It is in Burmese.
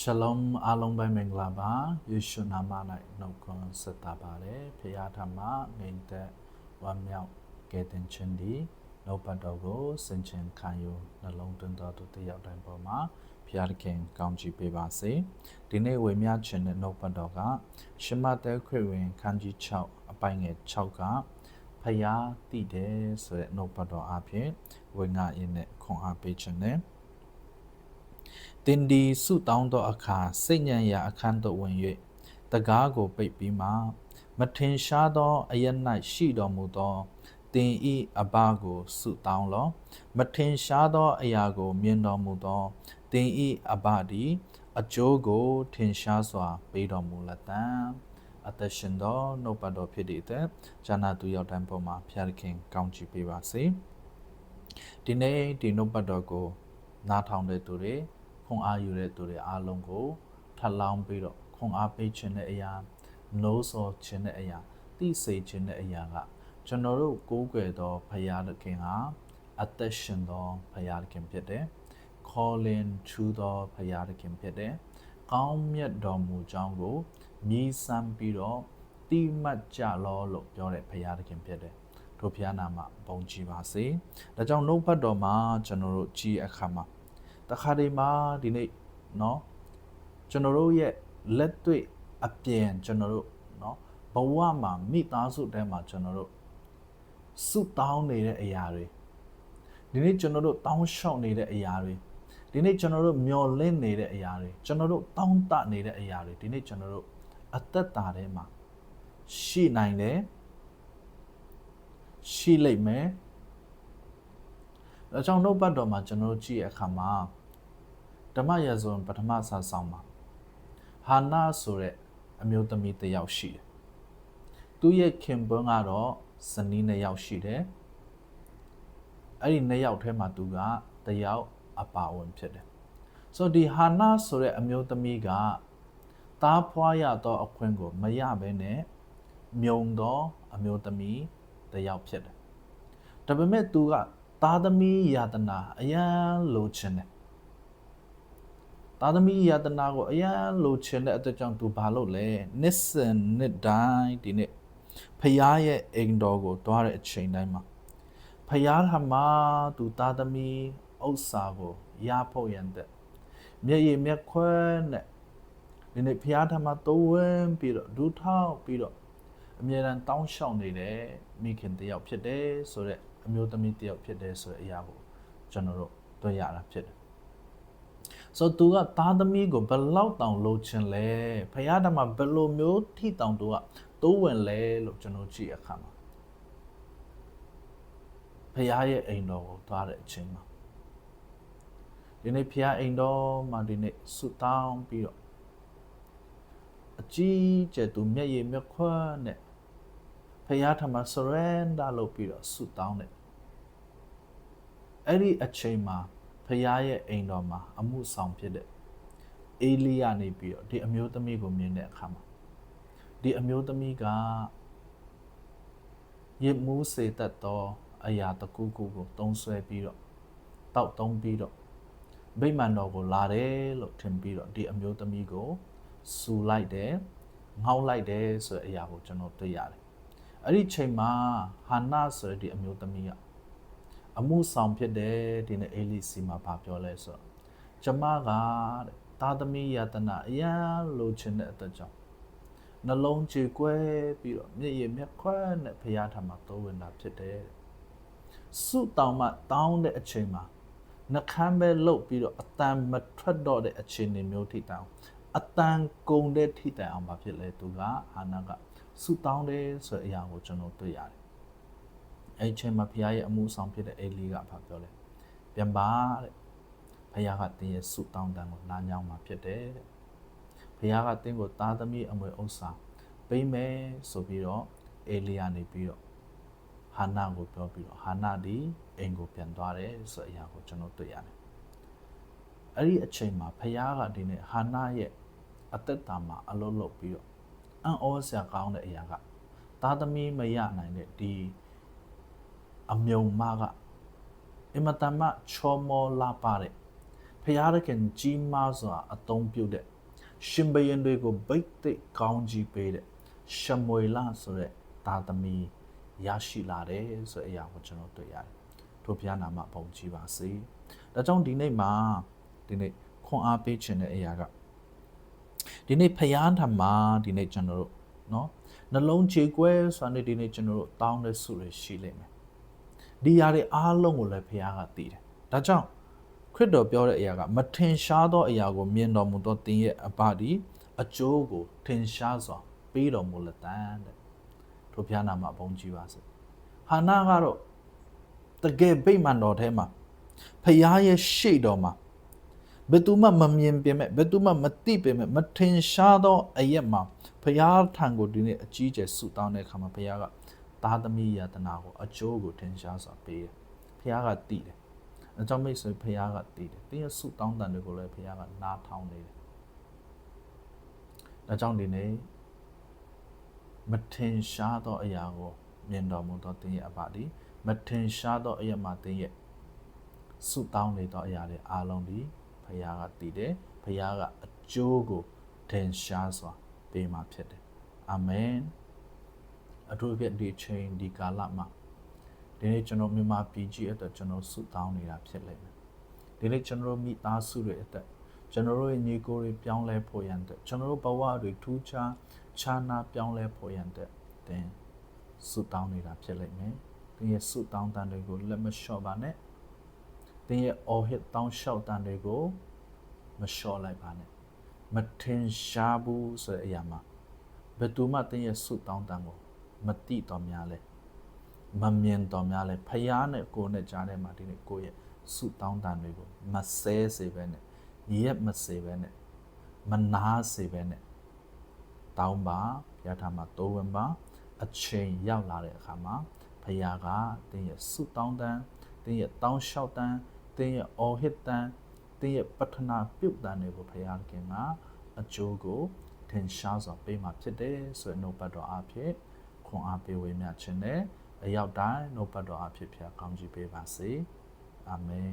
ရှလုံအားလုံးပဲမင်္ဂလာပါယေရှုနာမ၌နှုတ်ခွန်းဆက်တာပါတယ်ဖခင်ထမငိမ့်သက်ဝမ်းမြောက်ကယ်တင်ခြင်းဒီနှုတ်ပတ်တော်ကိုစင်ချင်ခံယူနှလုံးသွင်းတော်သူတယောက်တိုင်းပေါ်မှာဖခင်ကောင်းချီးပေးပါစေဒီနေ့ဝေမျှခြင်းတဲ့နှုတ်ပတ်တော်ကရှမတဲခရစ်ဝင်ခန်းကြီး6အပိုင်းငယ်6ကဖခင်တည်တယ်ဆိုတဲ့နှုတ်ပတ်တော်အဖြစ်ဝေငှရင်နဲ့ခွန်အားပေးခြင်းနဲ့ တင်ဒီဆုတောင်းသောအခါစိတ်ညံရာအခန်းသို့ဝင်၍တကားကိုပိတ်ပြီးမှမထင်ရှားသောအရ၌ရှိတော်မူသောတင်ဤအဘကိုဆုတောင်းလောမထင်ရှားသောအရာကို မြင်တော်မူသောတင်ဤအဘသည်အကျိုးကို ထင်ရှားစွာ ပေးတော်မူလက်တံအသက်ရှင်သောနှုတ်ပတ်တော်ဖြစ်တဲ့အတွက်ဇာနာသူရောက်တိုင်းပေါ်မှာဖျားခင်ကောင်းချီးပေးပါစေဒီနေ့ဒီနှုတ်ပတ်တော်ကို နားထောင်တဲ့သူတွေ ခွန်အားယူတဲ့သူတွေအားလုံးကိုထပ်လောင်းပြီးတော့ခွန်အားပေးခြင်းတဲ့အရာနိုးစောခြင်းတဲ့အရာသိစေခြင်းတဲ့အရာကကျွန်တော်တို့ကိုးကွယ်သောဘုရားသခင်ဟာအသက်ရှင်သောဘုရားသခင်ဖြစ်တယ်။ calling to သောဘုရားသခင်ဖြစ်တယ်။ကောင်းမြတ်တော်မူကြောင်းကိုမြည်စမ်းပြီးတော့တိမှတ်ကြလောလို့ပြောတဲ့ဘုရားသခင်ဖြစ်တယ်။တို့ဘုရားနာမှာပုံကြည်ပါစေ။ဒါကြောင့်နှုတ်ဘတ်တော်မှာကျွန်တော်တို့ကြည်အခါမှာ တခါတည်းမှာဒီနေ့เนาะကျွန်တော်တို့ရဲ့လက်တွေ့အပြင်ကျွန်တော်တို့เนาะဘဝမှာမိသားစုတဲမှာကျွန်တော်တို့စုတောင်းနေတဲ့အရာတွေဒီနေ့ကျွန်တော်တို့တောင်းလျှောက်နေတဲ့အရာတွေဒီနေ့ကျွန်တော်တို့မျော်လင့်နေတဲ့အရာတွေကျွန်တော်တို့တောင်းတနေတဲ့အရာတွေဒီနေ့ကျွန်တော်တို့အသက်တာထဲမှာရှိနိုင်တယ်ရှိလိမ့်မယ် ဒါကြောင့်နှုတ်ပတ်တော်မှာကျွန်တော်တို့ကြည့်ရအခါမှာဓမ္မရာဇဝင်ပထမဆာဆောင်မှာဟာနာဆိုတဲ့အမျိုးသမီးတစ်ယောက်ရှိတယ်။သူ့ရဲ့ခင်ပွန်းကတော့ဇနီးနှစ်ယောက်ရှိတယ်။အဲ့ဒီနှစ်ယောက်ထဲမှာသူကတစ်ယောက်အပါဝင်ဖြစ်တယ်။ဆိုတော့ဒီဟာနာဆိုတဲ့အမျိုးသမီးကသားဖွားရသောအခွင့်ကိုမရဘဲနဲ့မြုံသောအမျိုးသမီးတစ်ယောက်ဖြစ်တယ်။ဒါပေမဲ့သူက သားသမီးယာတနာအရန်လိုချင်တယ်သားသမီးယာတနာကိုအရန်လိုချင်တဲ့အတွက်ကြောင့်သူဘာလုပ်လဲနှစ်စင်နှစ်တိုင်းဒီနေ့ဖယားရဲ့အိမ်တော်ကိုတွားတဲ့အချိန်တိုင်းမှာဖယားထမသူသားသမီးဥစ္စာကိုရဖို့ရန်တဲ့မျက်ရည်မျက်ခွဲနဲ့ဒီနေ့ဖယားထမတိုးဝင်းပြီးတော့ဒူးထောက်ပြီးတော့အမြဲတမ်းတောင်းလျှောက်နေတဲ့မိခင်တယောက်ဖြစ်တယ်ဆိုတော့ အမျိုးသမီးတယောက်ဖြစ်တယ်ဆိုတဲ့အရာကိုကျွန်တော်တို့တွေ့ရတာဖြစ်တယ်။ဆိုတော့သူကသားသမီးကိုဘယ်လောက်တောင်လိုချင်လဲဖခင်တမဘယ်လိုမျိုးထိတောင်သူကတိုးဝင်လဲလို့ကျွန်တော်ကြည့်အခါမှာဖခင်ရဲ့အိမ်တော်ကိုသွားတဲ့အချိန်မှာဒီနေ့ဖခင်အိမ်တော်မှာဒီနေ့ဆုတောင်းပြီးတော့အကြီးကျယ်သူမျက်ရည်မျက်ခွန်းနဲ့ ဖခင်ထမ surrender လုပ်ပြီးတော့ဆုတောင်းတယ်အဲ့ဒီအချိန်မှာဖခင်ရဲ့အိမ်တော်မှာအမှုဆောင်ဖြစ်တဲ့အေလိယနေပြီးတော့ဒီအမျိုးသမီးကိုမြင်တဲ့အခါမှာဒီအမျိုးသမီးကရစ်မှုစေတတ်သောအရာတစ်ခုခုကိုတုံးဆွဲပြီးတော့တောက်တုံးပြီးတော့ဗိမာန်တော်ကိုလာတယ်လို့ထင်ပြီးတော့ဒီအမျိုးသမီးကိုစူလိုက်တယ်ငေါက်လိုက်တယ်ဆိုတဲ့အရာကိုကျွန်တော်တွေ့ရတယ် အဲ့ဒီချိန်မှာဟာနာဆိုတဲ့ဒီအမျိုးသမီးကအမှုဆောင်ဖြစ်တယ်ဒီနေ့အေလိစီမှာဗာပြောလဲဆိုတော့ကျမကတဲ့သားသမီးယတနာအရန်လိုချင်တဲ့အတွက်ကြောင့်နှလုံးကြေကွဲပြီးတော့မျက်ရည်မျက်ခွန်းနဲ့ဖရားထမှာတိုးဝင်တာဖြစ်တယ်စုတောင်မှတောင်းတဲ့အချိန်မှာနှကမ်းပဲလှုပ်ပြီးတော့အတန်မထွက်တော့တဲ့အခြေအနေမျိုးထိတောင်အတန်ကုန်တဲ့ထိတိုင်အောင်ဘာဖြစ်လဲသူကအာနာက ဆူတောင်းတယ်ဆိုတဲ့အရာကိုကျွန်တော်တွေ့ရတယ်။အဲ့ချိန်မှာဘုရားရဲ့အမှုဆောင်ဖြစ်တဲ့အေလီကဘာပြောလဲ။ပြန်ပါတဲ့။ဘုရားကတင်းရဲ့ဆူတောင်းတန်ကိုနားညောင်းမှာဖြစ်တယ်တဲ့။ဘုရားကတင်းကိုသားသမီးအမွေဥစ္စာပေးမယ်ဆိုပြီးတော့အေလီယာနေပြီးတော့ဟာနာကိုပြောပြီးတော့ဟာနာဒီအိမ်ကိုပြန်သွားတယ်ဆိုတဲ့အရာကိုကျွန်တော်တွေ့ရတယ်။အဲ့ဒီအချိန်မှာဘုရားကဒီနေ့ဟာနာရဲ့အသက်တာမှာအလုပ်လုပ်ပြီးတော့ အံ့ဩစရာကောင်းတဲ့အရာကသားသမီးမရနိုင်တဲ့ဒီအမြုံမကအင်မတန်မှချောမောလာပါတဲ့ဖရာသခင်ကြီးမားစွာအသုံးပြုတဲ့ရှင်ဘရင်တွေကိုဗိတ်သိက်ကောင်းကြီးပေးတဲ့ရှမွေလဆိုတဲ့သားသမီးရရှိလာတယ်ဆိုတဲ့အရာကိုကျွန်တော်တွေ့ရတယ်ထိုဘုရားနာမပုံကြီးပါစေဒါကြောင့်ဒီနေ့မှာဒီနေ့ခွန်အားပေးခြင်းတဲ့အရာက ဒီနေ့ဖရာထံမှာဒီနေ့ကျွန်တော်တို့เนาะနှလုံးခြေကွဲဆိုတာနဲ့ဒီနေ့ကျွန်တော်တို့တောင်းတဲ့ဆုတွေရှိလိမ့်မယ်ဒီຢာတွေအားလုံးကိုလည်းဖရာကသိတယ်ဒါကြောင့်ခရစ်တော်ပြောတဲ့အရာကမထင်ရှားသောအရာကိုမြင်တော်မူသောသင်ရဲ့အပဒီအကျိုးကိုထင်ရှားစွာပေးတော်မူလက်တန်းတဲ့ထိုဘုရားနာမဘုန်းကြီးပါစေဟာနာကတော့တကယ်ဗိမာန်တော်ထဲမှာဖရာရဲ့ရှေ့တော်မှာ ဘယ်သူမှမမြင်ပေမဲ့ဘယ်သူမှမသိပေမဲ့မထင်ရှားသောအရက်မှာဖရာထံကိုဒီနေ့အကြီးကျယ်ဆုတောင်းတဲ့အခါမှာဖရာကသားသမီးယတနာကိုအကျိုးကိုထင်ရှားစွာပေးတယ်ဖရာကတည်တယ်အကြောင်းမိတ်ဆွေဖရာကတည်တယ်တင်းရဲ့ဆုတောင်းတန်တွေကိုလည်းဖရာကနားထောင်နေတယ်ဒါကြောင့်ဒီနေ့မထင်ရှားသောအရာကိုမြင်တော်မူသောတင်းရဲ့အပါဒီမထင်ရှားသောအရာမှာတင်းရဲ့ဆုတောင်းနေသောအရာတွေအားလုံးဒီ ဖရာကတည်တယ်ဖရာကအကျိုးကိုထင်ရှားစွာပေးမှာဖြစ်တယ်အာမင်အထူးဖြင့်ဒီချိန်ဒီကာလမှာဒီနေ့ကျွန်တော်မြန်မာပြည်ကြီးအတွက်ကျွန်တော်ဆုတောင်းနေတာဖြစ်လိမ့်မယ်ဒီနေ့ကျွန်တော်မိသားစုတွေအတွက်ကျွန်တော်တို့ရဲ့ညီကိုတွေပြောင်းလဲဖို့ရန်အတွက်ကျွန်တော်တို့ဘဝတွေထူးခြားခြားနာပြောင်းလဲဖို့ရန်အတွက်တင်ဆုတောင်းနေတာဖြစ်လိမ့်မယ်။သင်ရဲ့ဆုတောင်းတန်တွေကိုလက်မလျှော့ပါနဲ့။ သင်ရဲ့အော်ဟစ်တောင်းလျှောက်တန်တွေကိုမလျှော့လိုက်ပါနဲ့။မထင်ရှားဘူးဆိုတဲ့အရာမှာဘယ်သူမှသင်ရဲ့ဆုတောင်းတန်ကိုမတိတော်များလဲ။မမြင်တော်များလဲဖယားနဲ့ကိုယ်နဲ့ကြားထဲမှာဒီနေ့ကိုယ့်ရဲ့ဆုတောင်းတန်တွေကိုမဆဲစေပဲနဲ့ရက်မစေပဲနဲ့မနာစေပဲနဲ့တောင်းပါဘုရားထံမှာတိုးဝင်ပါအချိန်ရောက်လာတဲ့အခါမှာဘုရားကတင်းရဲ့ဆုတောင်းတန်းတင်းရဲ့တောင်းလျှောက်တန်း တင်းရဲ့အော်ဟစ်တန်းတင်းရဲ့ပတ္ထနာပြုတ်တန်းတွေကိုဘုရားခင်ကအကျိုးကိုထင်ရှားစွာပေးမှာဖြစ်တယ်ဆိုရင်နှုတ်ပတ်တော်အဖြစ်ခွန်အားပေးဝေမျှခြင်းနဲ့အရောက်တိုင်းနှုတ်ပတ်တော်အဖြစ်ဖျားကောင်းကြီးပေးပါစေအာမင်